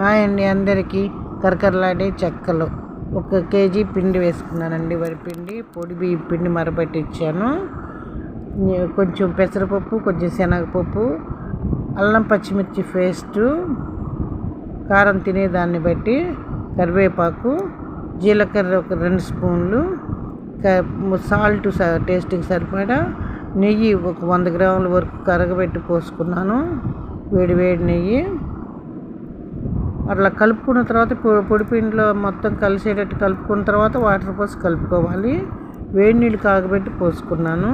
Hi అండి అందరికీ కరకరలాడే చెక్కలు. ఒక కేజీ పిండి వేసుకున్నానండి. వరి పిండి పొడి బియ్యం పిండి మరబెట్టించాను కొంచెం పెసరపప్పు కొంచెం శనగపప్పు అల్లం పచ్చిమిర్చి పేస్టు కారం తినేదాన్ని బట్టి కరివేపాకు జీలకర్ర ఒక రెండు స్పూన్లు సాల్ట్ టేస్ట్కి సరిపడా నెయ్యి ఒక వంద గ్రాముల వరకు కరగబెట్టి పోసుకున్నాను. వేడి వేడి నెయ్యి. అట్లా కలుపుకున్న తర్వాత పొడిపిండిలో మొత్తం కలిసేటట్టు కలుపుకున్న తర్వాత వాటర్ పోసి కలుపుకోవాలి. వేడి నీళ్ళు కాగబెట్టి పోసుకున్నాను.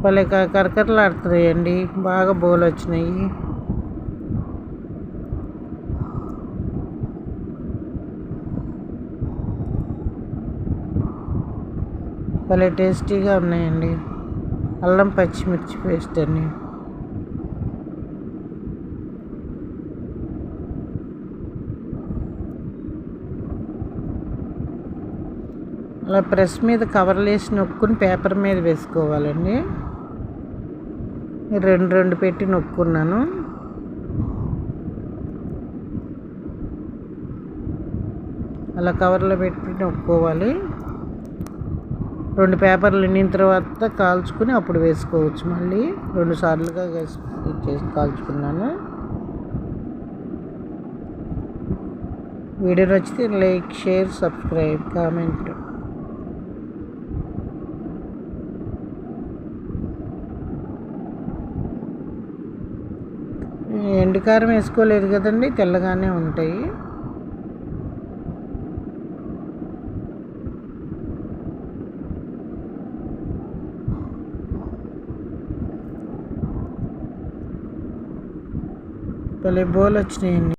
భలే కరకరలాడుతున్నాయండి బాగా బోలు వచ్చినాయి. భలే టేస్టీగా ఉన్నాయండి. అల్లం పచ్చిమిర్చి పేస్ట్ అండి. అలా ప్రెస్ మీద కవర్లు వేసి నొక్కుని పేపర్ మీద వేసుకోవాలండి. రెండు రెండు పెట్టి నొక్కున్నాను. అలా కవర్లో పెట్టి నొక్కోవాలి. రెండు పేపర్లు నిండిన తర్వాత కాల్చుకుని అప్పుడు వేసుకోవచ్చు మళ్ళీ. రెండు సార్లుగా చేసి కాల్చుకున్నాను. వీడియో నచ్చితే లైక్ షేర్ సబ్స్క్రైబ్ కామెంట్. ఎండుకారం వేసుకోలేదు కదండి తెల్లగానే ఉంటాయి. భలే బోల్ వచ్చినాయండి